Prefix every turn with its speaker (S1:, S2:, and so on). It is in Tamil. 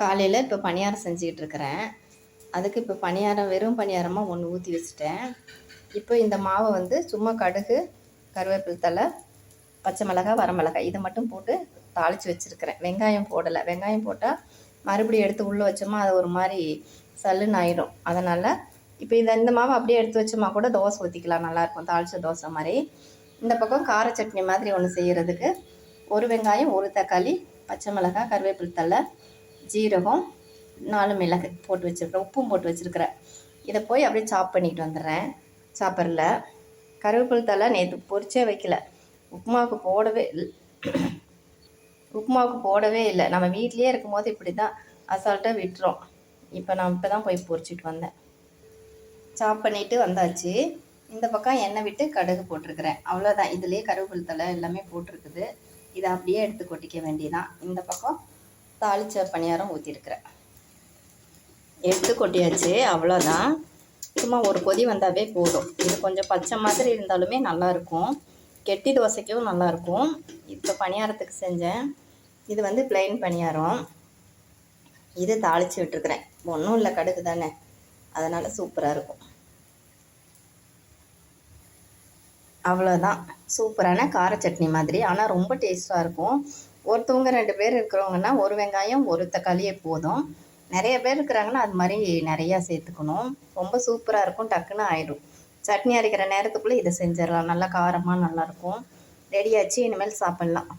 S1: காலையில் இப்போ பணியாரம் செஞ்சுக்கிட்டு இருக்கிறேன் அதுக்கு இப்போ பணியாரம் வெறும் பணியாரமாக ஒன்று ஊற்றி வச்சுட்டேன். இப்போ இந்த மாவை வந்து சும்மா கடுகு கருவேப்பிலை தழை பச்சை மிளகாய் வரமிளகாய் இதை மட்டும் போட்டு தாளித்து வச்சுருக்கிறேன். வெங்காயம் போடலை. வெங்காயம் போட்டால் மறுபடியும் எடுத்து உள்ளே வச்சோமா அது ஒரு மாதிரி சல்லுன்னு ஆயிடும். அதனால் இப்போ இந்த இந்த மாவை அப்படியே எடுத்து வச்சோமா கூட தோசை ஊற்றிக்கலாம் நல்லாயிருக்கும் தாளித்த தோசை மாதிரி. இந்த பக்கம் கார சட்னி மாதிரி ஒன்று செய்கிறதுக்கு ஒரு வெங்காயம் ஒரு தக்காளி பச்சை மிளகாய் கருவேப்பிலை தழை ஜீரகம் நாலு மிளகு போட்டு வச்சுருக்கிறேன். உப்பும் போட்டு வச்சுருக்கிறேன். இதை போய் அப்படியே சாப் பண்ணிட்டு வந்துடுறேன். சாப்பரில் கருவேப்பிலை தழை நேற்று பொறிச்சே வைக்கல. உப்புமாவுக்கு போடவே இல்லை உப்புமாவுக்கு போடவே இல்லை. நம்ம வீட்லேயே இருக்கும்போது இப்படி தான் அசால்ட்டாக விட்டுறோம். இப்போ நான் இப்போ தான் போய் பொறிச்சிட்டு வந்தேன். சாப் பண்ணிவிட்டு வந்தாச்சு. இந்த பக்கம் எண்ணெய் விட்டு கடுகு போட்டிருக்கிறேன். அவ்வளோதான் இதுலேயே கருவேப்பிலை தழை எல்லாமே போட்டிருக்குது. இதை அப்படியே எடுத்து கொட்டிக்க வேண்டியதான் இந்த பக்கம் தாளிச்ச பணியாரம் ஊற்றிருக்கிறேன் எடுத்து கொட்டியாச்சு அவ்வளோதான் சும்மா ஒரு கொதி வந்தாவே போதும். இது கொஞ்சம் பச்சை மாதிரி இருந்தாலுமே நல்லாயிருக்கும். கெட்டி தோசைக்கும் நல்லாயிருக்கும். இப்போ பணியாரத்துக்கு செஞ்சேன். இது வந்து plain பணியாரம். இது தாளித்து விட்டுருக்குறேன். ஒன்றும் இல்லை கடுகு தானே. அதனால் சூப்பராக இருக்கும். அவ்வளோதான் சூப்பரான கார சட்னி மாதிரி. ஆனால் ரொம்ப டேஸ்ட்டாக இருக்கும். ஒருத்தவங்க ரெண்டு பேர் இருக்கிறவங்கன்னா ஒரு வெங்காயம் ஒரு தக்காளியே போதும். நிறைய பேர் இருக்கிறாங்கன்னா அது மாதிரி நிறையா சேர்த்துக்கணும். ரொம்ப சூப்பராக இருக்கும் டக்குன்னு ஆயிடும். சட்னி அரைக்கிற நேரத்துக்குள்ளே இதை செஞ்சிடலாம். நல்லா காரமாக நல்லாயிருக்கும் ரெடியாச்சு இனிமேல் சாப்பிட்லாம்.